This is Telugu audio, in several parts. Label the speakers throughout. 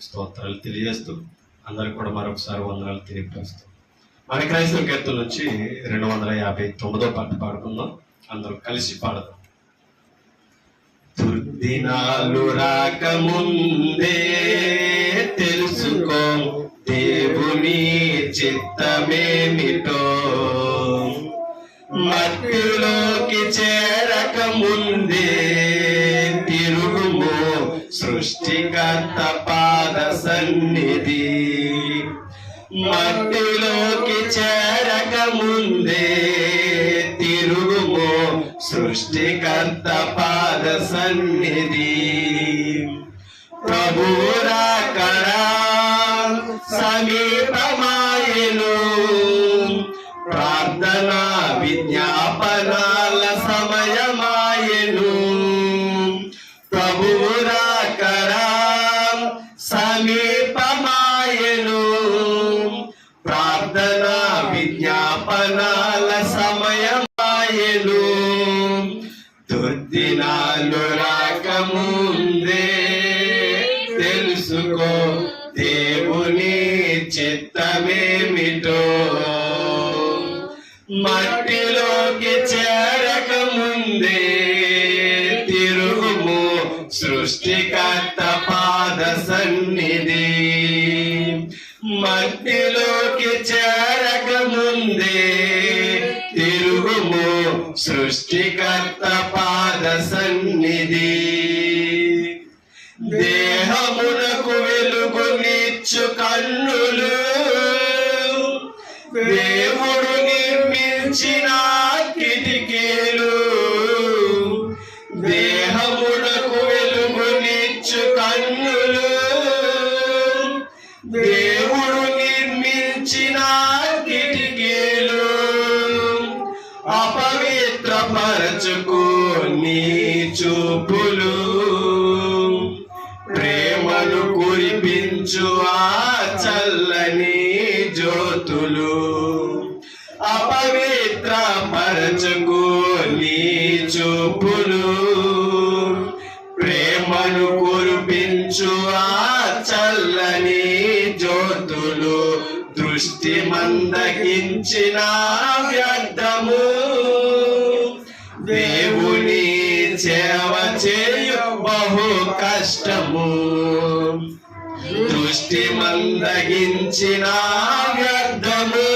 Speaker 1: స్తోత్రాలు తెలియజేస్తూ అందరికి కూడా మరొకసారి వందనాలు తెలియపరుస్తూ. మన క్రైస్తవ కీర్తన నుంచి రెండు వందల యాభై తొమ్మిదో పాట పాడుకుందాం. అందరూ కలిసి పాడదాం. దుర్దినాలు రాకముందే సన్నిధి మట్టిలోకి చేరక ముందే తిరుగుమో సృష్టికర్త పాద సన్నిధి. ప్రభువు సమీపమాయను ప్రార్థన విజ్ఞాపనాల సమయమాయను దుర్దినాలు రాకముందే తెలుసుకో దేవుని చిత్తమేమిటో. మట్టిలోకి చేరక సృష్టికర్త పాద సన్నిధి మట్టిలోకి చేరక ముందే తిరుగుము సృష్టికర్త పాద సన్నిధి దేహమునకు వెలుగునిచ్చు కన్నులు దేవుడు నిర్మించిన దేవుడు నిర్మించిన కిటికీలు అపవిత్రపరచుకు నీ చూపులు. ప్రేమను కురిపించు ఆ చల్లని జ్యోతులు అపవిత్ర పరచుకు నీ చూపులు. దృష్టి మందగించిన వ్యర్థము. దేవుని సేవ చేయు బహు కష్టము. దృష్టి మందగించిన వ్యర్థము.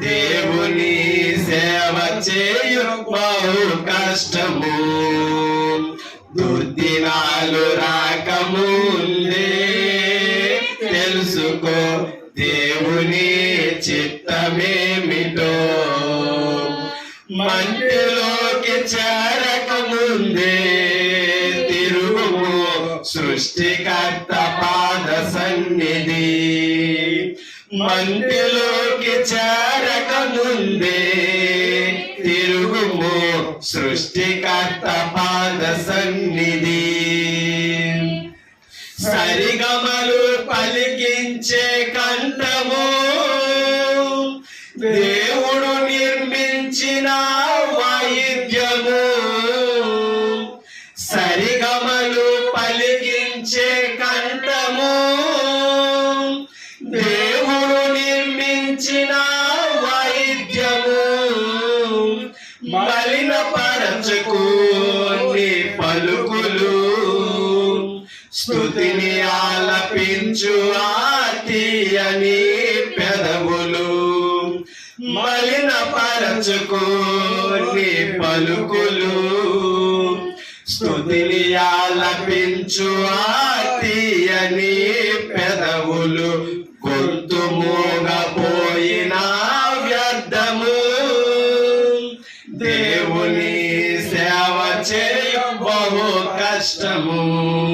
Speaker 1: దేవుని సేవ చేయు బహు కష్టము. దుర్దినాలు రాకముందే తెలుసుకో దేవుని చిత్తమేమిటో? మంటిలోకి చేరక ముందే తిరుగుము సృష్టికర్త పాద సన్నిధి. మంటిలోకి చేరక ముందే తిరుగుము సృష్టికర్త పాద సన్నిధి. సరిగమలు పలికించే నిర్మించిన వాయిద్యము. సరిగమలు పలికించే కంఠము. దేవుడు నిర్మించిన వాయిద్యము. మలిన పరచకు నీ పలుకులు. స్థుతిని ఆలపించు ఆతీయని మలిన పరచుకు నీ పలుకులు. స్థుతిని ఆలపించు ఆతీయని పెదవులు. గొంతు మూగపోయిన వ్యర్థము. దేవుని సేవ చేయు బహు కష్టము.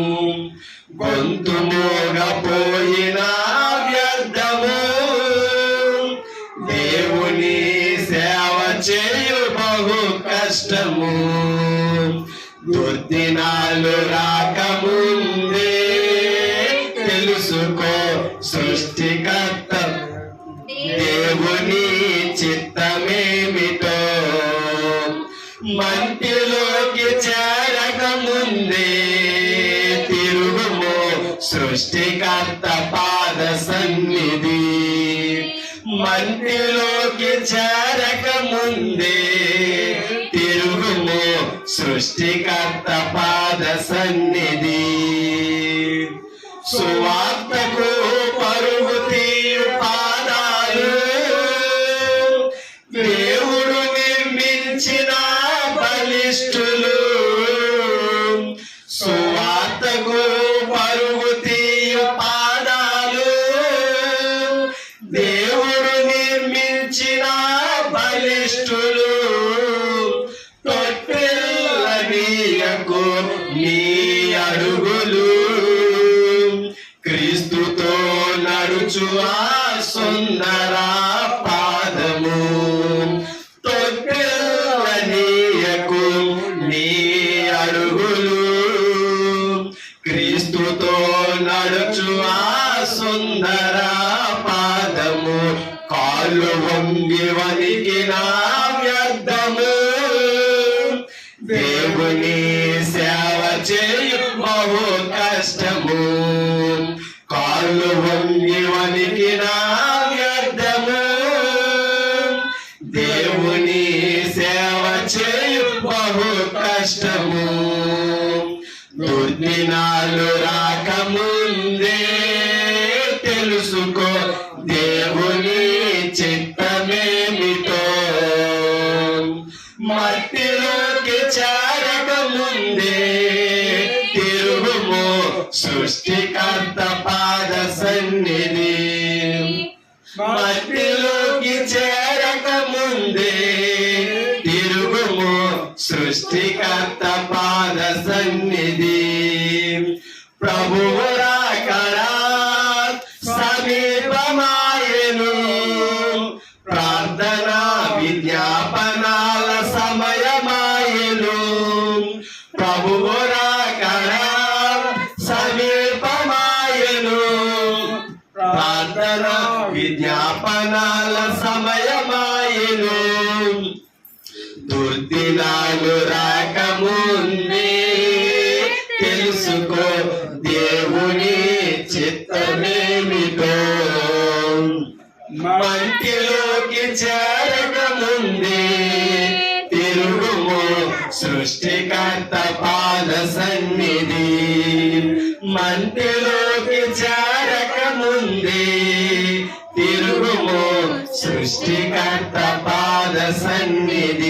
Speaker 1: గుర్తినాలు రాకముందే తెలుసుకో సృష్టికర్త. దేవుని చిత్తమేమిటో? మంటిలోకి చేరకముందే తిరుగుము సృష్టికర్త పాద సన్నిధి. మంటిలోకి చేరకముందే సృష్టికర్త పాద సన్నిధి. సువార్తకు పరుగు తీయు పాదాలు. దేవుడు నిర్మించిన బలిష్ఠులు. సువార్తకు పరుగు తీయు పాదాలు. దేవుడు సుందర పాదము. తొట్టిల్లనీయకు నీ అడుగులు. క్రీస్తుతో నడుచు ఆ సుందర పాదము. కాలువ దుర్దినాలు రాకముందే తెలుసుకో దేవుని చిత్తమేమిటో. మట్టిలోకి చేరక ముందే తిరుగుము సృష్టికర్త పాద సన్నిధి. మట్టిలోకి చేరక ముందే తిరుగుము సృష్టికర్త పాద సన్నిధి. ప్రభువు రాకడా సమీపమాయను. ప్రార్థన విజ్ఞాపనాల సమయమాయను. ప్రభువు సమీపమాయను. ప్రార్థన విజ్ఞాపనాల సమయమాయను. దుర్దినాలు రాకముందే మంటిలోకి చేరక ముందే తిరుగుము సృష్టికర్త పాద సన్నిధి. మంటిలోకి చేరక ముందే తిరుగుము సృష్టికర్త పాద సన్నిధి.